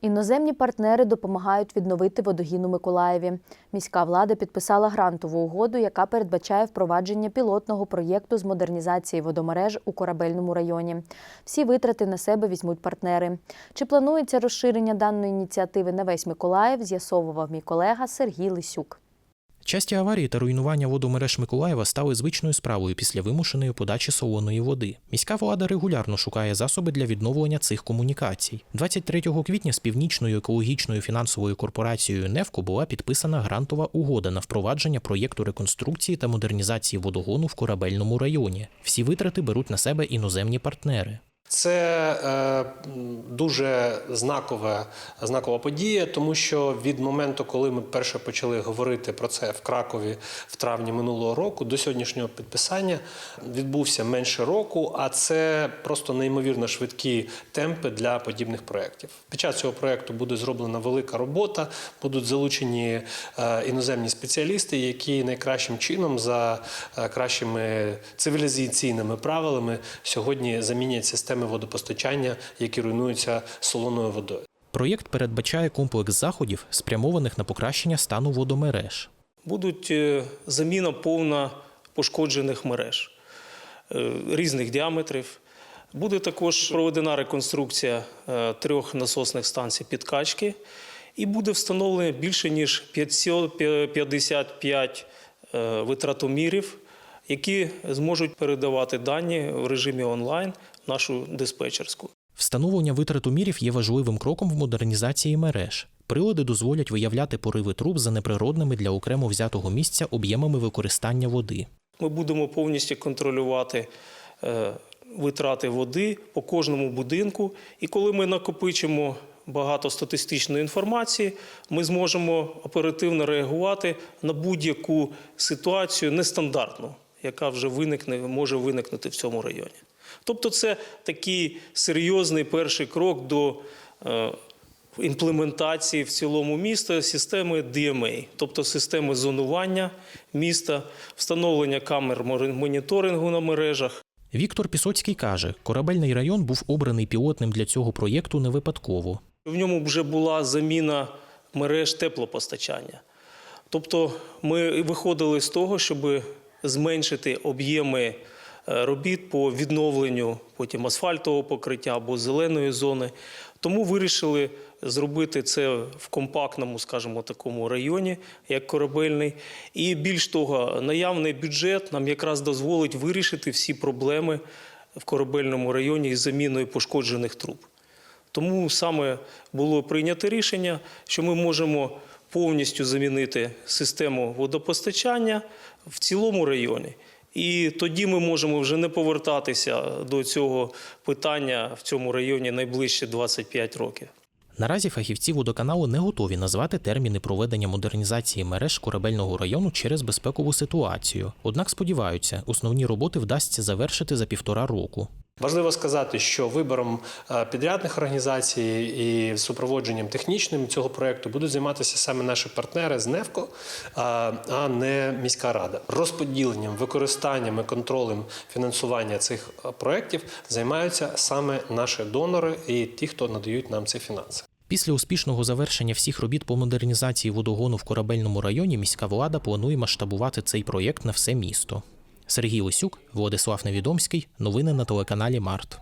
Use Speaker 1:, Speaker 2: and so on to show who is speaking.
Speaker 1: Іноземні партнери допомагають відновити водогін у Миколаєві. Міська влада підписала грантову угоду, яка передбачає впровадження пілотного проєкту з модернізації водомереж у корабельному районі. Всі витрати на себе візьмуть партнери. Чи планується розширення даної ініціативи на весь Миколаїв, з'ясовував мій колега Сергій Лисюк.
Speaker 2: Часті аварії та руйнування водомереж Миколаєва стали звичною справою після вимушеної подачі солоної води. Міська влада регулярно шукає засоби для відновлення цих комунікацій. 23 квітня з північною екологічною фінансовою корпорацією «Невко» була підписана грантова угода на впровадження проєкту реконструкції та модернізації водогону в корабельному районі. Всі витрати беруть на себе іноземні партнери.
Speaker 3: Це е, дуже знакова, знакова подія, тому що від моменту, коли ми перше почали говорити про це в Кракові в травні минулого року, до сьогоднішнього підписання відбувся менше року, а це просто неймовірно швидкі темпи для подібних проєктів. Під час цього проєкту буде зроблена велика робота, будуть залучені е, іноземні спеціалісти, які найкращим чином за е, кращими цивілізаційними правилами сьогодні замінять системи водопостачання, які руйнуються солоною водою.
Speaker 2: Проєкт передбачає комплекс заходів, спрямованих на покращення стану водомереж.
Speaker 4: Будуть е, заміна повна пошкоджених мереж е, різних діаметрів. Буде також проведена реконструкція е, трьох насосних станцій підкачки, і буде встановлено більше ніж 555 е, витратомірів, які зможуть передавати дані в режимі онлайн в нашу диспетчерську.
Speaker 2: Встановлення витратомірів є важливим кроком в модернізації мереж. Прилади дозволять виявляти пориви труб за неприродними для окремо взятого місця об'ємами використання води.
Speaker 4: Ми будемо повністю контролювати е, витрати води по кожному будинку. І коли ми накопичимо багато статистичної інформації, ми зможемо оперативно реагувати на будь-яку ситуацію нестандартну, яка вже виникне, може виникнути в цьому районі. Тобто, це такий серйозний перший крок до е, імплементації в цілому міста системи DMA, тобто системи зонування міста, встановлення камер моніторингу на мережах.
Speaker 2: Віктор Пісоцький каже, корабельний район був обраний пілотним для цього проєкту не випадково.
Speaker 4: В ньому вже була заміна мереж теплопостачання. Тобто ми виходили з того, щоб зменшити об'єми е, робіт по відновленню потім асфальтового покриття або зеленої зони. Тому вирішили зробити це в компактному, скажімо, такому районі, як корабельний. І більш того, наявний бюджет нам якраз дозволить вирішити всі проблеми в корабельному районі із заміною пошкоджених труб. Тому саме було прийнято рішення, що ми можемо повністю замінити систему водопостачання в цілому районі. І тоді ми можемо вже не повертатися до цього питання в цьому районі найближчі 25 років.
Speaker 2: Наразі фахівці водоканалу не готові назвати терміни проведення модернізації мереж корабельного району через безпекову ситуацію. Однак сподіваються, основні роботи вдасться завершити за півтора року.
Speaker 3: Важливо сказати, що вибором е, підрядних організацій і супроводженням технічним цього проекту будуть займатися саме наші партнери з НЕВКО, а а не міська рада. Розподіленням, використанням і контролем фінансування цих е, проєктів займаються саме наші донори і ті, хто надають нам ці фінанси.
Speaker 2: Після успішного завершення всіх робіт по модернізації водогону в корабельному районі міська влада планує масштабувати цей проєкт на все місто. Сергій Лисюк, Владислав Невідомський. Новини на телеканалі Март.